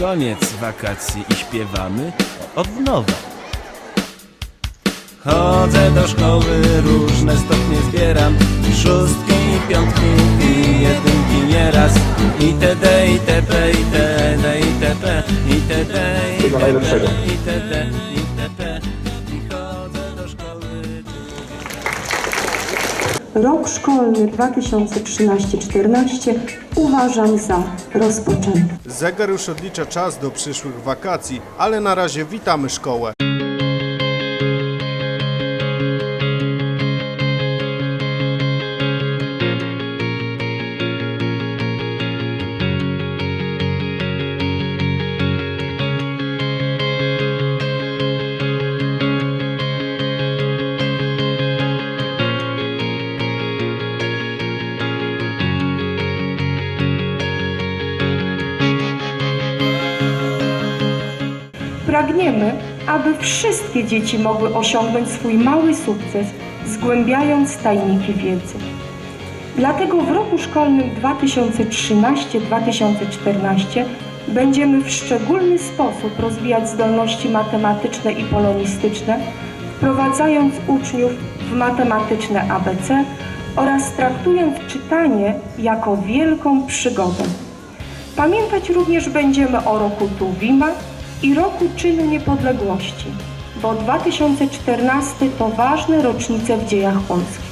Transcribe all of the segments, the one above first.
koniec wakacji i śpiewamy od nowa. Chodzę do szkoły, różne stopnie zbieram Szóstki i piątki i jedynki nieraz Itd, itp, itd, itp, itd, Wszystkiego najlepszego. itd, itp Rok szkolny 2013-14 uważam za rozpoczęty. Zegar już odlicza czas do przyszłych wakacji, ale na razie witamy szkołę. Pragniemy, aby wszystkie dzieci mogły osiągnąć swój mały sukces, zgłębiając tajniki wiedzy. Dlatego w roku szkolnym 2013-2014 będziemy w szczególny sposób rozwijać zdolności matematyczne i polonistyczne, wprowadzając uczniów w matematyczne ABC oraz traktując czytanie jako wielką przygodę. Pamiętać również będziemy o roku Tuwima i roku czynu niepodległości, bo 2014 to ważne rocznice w dziejach Polski.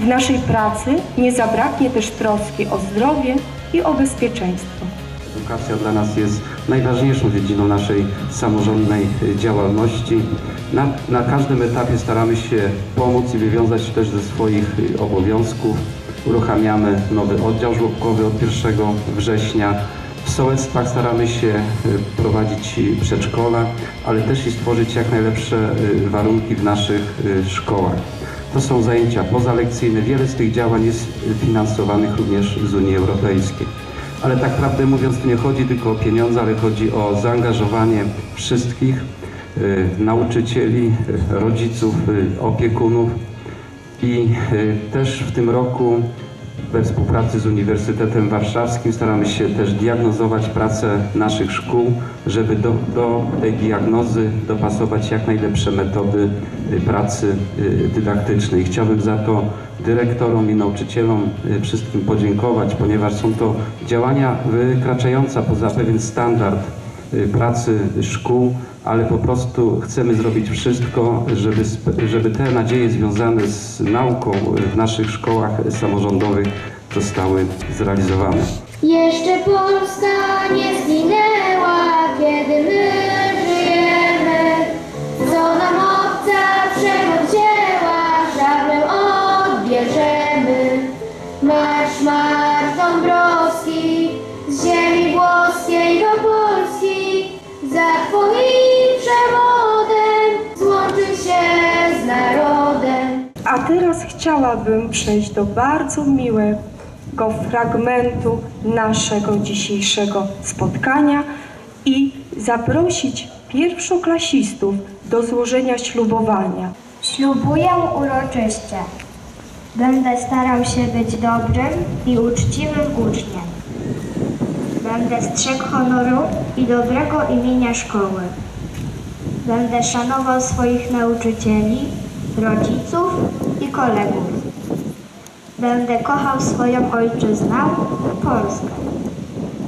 W naszej pracy nie zabraknie też troski o zdrowie i o bezpieczeństwo. Edukacja dla nas jest najważniejszą dziedziną naszej samorządnej y, działalności. Na, na każdym etapie staramy się pomóc i wywiązać się też ze swoich y, obowiązków. Uruchamiamy nowy oddział żłobkowy od 1 września. Sołectwach staramy się y, prowadzić przedszkola, ale też i stworzyć jak najlepsze y, warunki w naszych y, szkołach. To są zajęcia pozalekcyjne. Wiele z tych działań jest finansowanych również z Unii Europejskiej. Ale tak prawdę mówiąc, tu nie chodzi tylko o pieniądze, ale chodzi o zaangażowanie wszystkich nauczycieli, rodziców, opiekunów. I też w tym roku we współpracy z Uniwersytetem Warszawskim staramy się też diagnozować pracę naszych szkół, żeby do, do tej diagnozy dopasować jak najlepsze metody y, pracy y, dydaktycznej. Chciałbym za to dyrektorom i nauczycielom y, wszystkim podziękować, ponieważ są to działania wykraczające poza pewien standard pracy szkół, ale po prostu chcemy zrobić wszystko, żeby, żeby te nadzieje związane z nauką y, w naszych szkołach samorządowych zostały zrealizowane. Jeszcze Polska nie zginęła, kiedy my żyjemy. Co nam przemoc wzięła, szablę odbierzemy. Marsz, marsz Dąbrowski, z ziemi włoskiej do Polski. A teraz chciałabym przejść do bardzo miłego fragmentu naszego dzisiejszego spotkania i zaprosić pierwszoklasistów do złożenia ślubowania. Ślubuję uroczyście. Będę starał się być dobrym i uczciwym uczniem. Będę strzegł honoru i dobrego imienia szkoły. Będę szanował swoich nauczycieli, rodziców i kolegów. Będę kochał swoją ojczyznę, Polskę.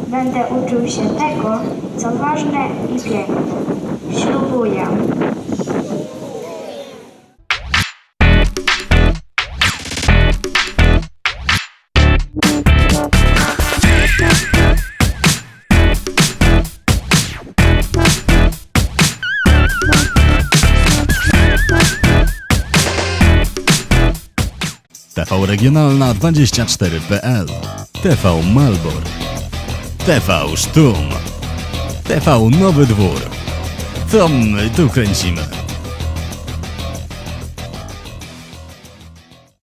Będę uczył się tego, co ważne i piękne. Ślubuję. TV Regionalna 24.pl TV Malbor. TV Sztum. TV Nowy Dwór. To my tu kręcimy